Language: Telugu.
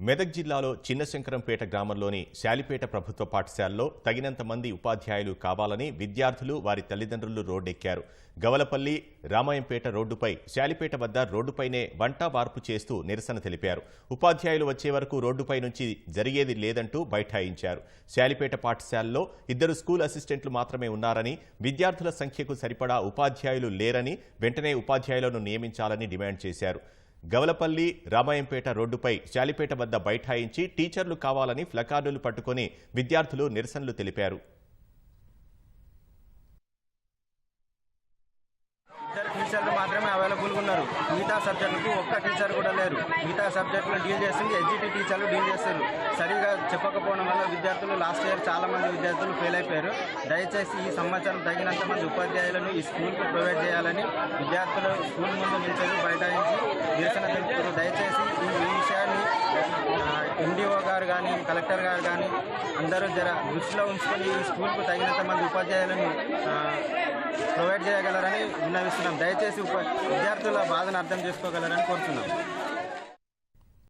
మెదక్ జిల్లాలో చిన్నశంకరంపేట గ్రామంలోని శాలిపేట ప్రభుత్వ పాఠశాలలో తగినంత మంది ఉపాధ్యాయులు కావాలని విద్యార్థులు వారి తల్లిదండ్రులు రోడ్డెక్కారు. గవలపల్లి రామాయంపేట రోడ్డుపై శాలిపేట వద్ద రోడ్డుపైనే వంట వార్పు చేస్తూ నిరసన తెలిపారు. ఉపాధ్యాయులు వచ్చే వరకు రోడ్డుపై నుంచి జరిగేది లేదంటూ బైఠాయించారు. శాలిపేట పాఠశాలలో ఇద్దరు స్కూల్ అసిస్టెంట్లు మాత్రమే ఉన్నారని విద్యార్థుల సంఖ్యకు సరిపడా ఉపాధ్యాయులు లేరని వెంటనే ఉపాధ్యాయులను నియమించాలని డిమాండ్ చేశారు. గవలపల్లి రామాయంపేట రోడ్డుపై శాలిపేట వద్ద బైఠాయించి టీచర్లు కావాలని ఫ్లకార్డులు పట్టుకుని విద్యార్థులు నిరసనలు తెలిపారు. టీచర్లు మాత్రమే అవైలబుల్గా ఉన్నారు. మిగతా సబ్జెక్టులకు ఒక్క టీచర్ కూడా లేరు. మిగతా సబ్జెక్టులు డీల్ చేసింది ఎస్జిటి టీచర్లు డీల్ చేస్తారు. సరిగా చెప్పకపోవడం వల్ల విద్యార్థులు లాస్ట్ ఇయర్ చాలా మంది విద్యార్థులు ఫెయిల్ అయిపోయారు. దయచేసి ఈ సంవత్సరం తగినంత మంది ఉపాధ్యాయులను ఈ స్కూల్కు ప్రొవైడ్ చేయాలని విద్యార్థులు స్కూల్ ముందు నిలిచేది బైఠాయించి నిరసన తెలుపుతారు దయచేసి ఈ విషయాన్ని ఎండిఓ గారు కానీ కలెక్టర్ గారు కానీ అందరూ జర దృష్టిలో ఉంచుకొని ఈ స్కూల్కు తగినంత మంది ఉపాధ్యాయులను ప్రొవైడ్ చేయగలరని విన్నవిస్తున్నాం. దయచేసి విద్యార్థుల బాధను అర్థం చేసుకోగలరని కోరుతున్నాం.